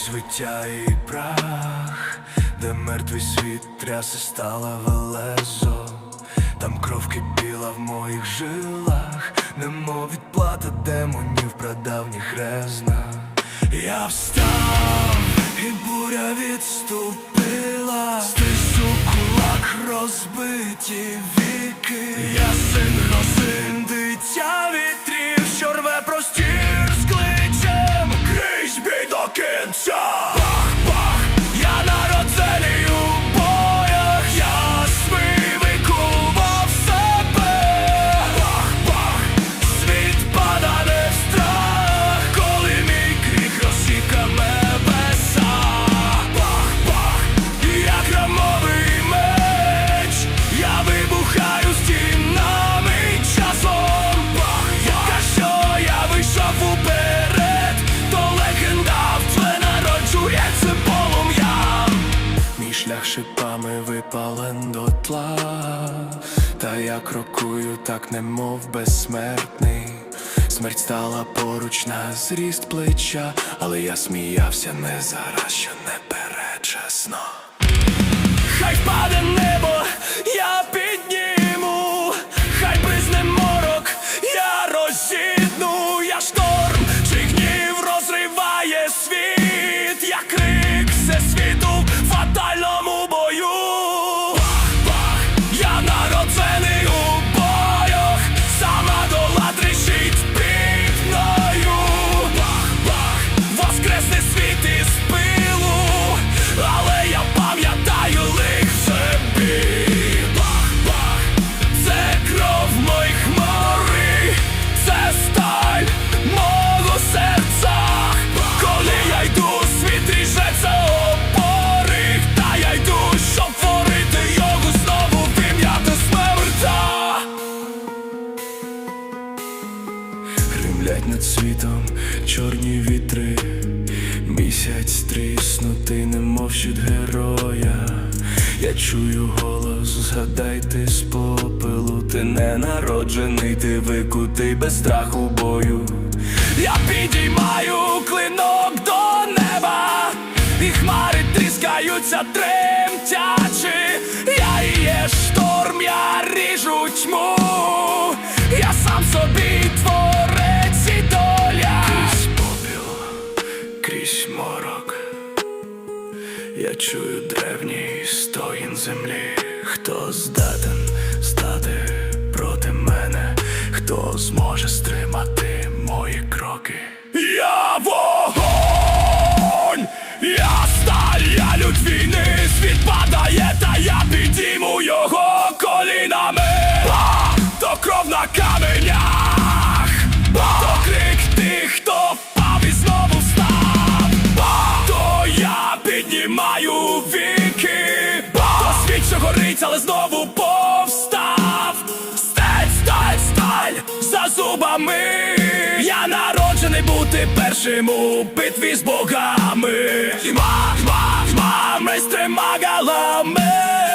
Пробивався крізь виття і прах, де мертвий світ тряси стала велезо, там кров кипіла в моїх жилах, немов відплата демонів прадавніх резна. Я встав, і буря відступила, стису кулак розбиті віки. Я син грозин, дитя до шипами випален до тла, та я крокую, так немов безсмертний. Смерть стала поруч на зріст плеча, але я сміявся не зараз, що не перечасно. Хай впаде небо, Гримлять над світом чорні вітри, місяць тріснутий, немов щит героя. Я чую голос, згадайте з попелу, ти не народжений, ти викутий без страху бою. Я підіймаю клинок до неба, і хмари тріскаються тремтячи. Я і є шторм, я ріжу тьму, я сам собі творець Я чую древній стоїн землі, хто здатен стати проти мене, хто зможе стримати мої кроки. Я вогонь, я сталь, я лють війни, світ падає, та я підійму його колінами. Ба! То кров на каменях, піднімаю віки, бо світ, що горить, але знову повстав. Сталь, сталь, сталь за зубами. Я народжений бути першим у битві з богами. Тьма, тьма, тьма, ми стримагалами.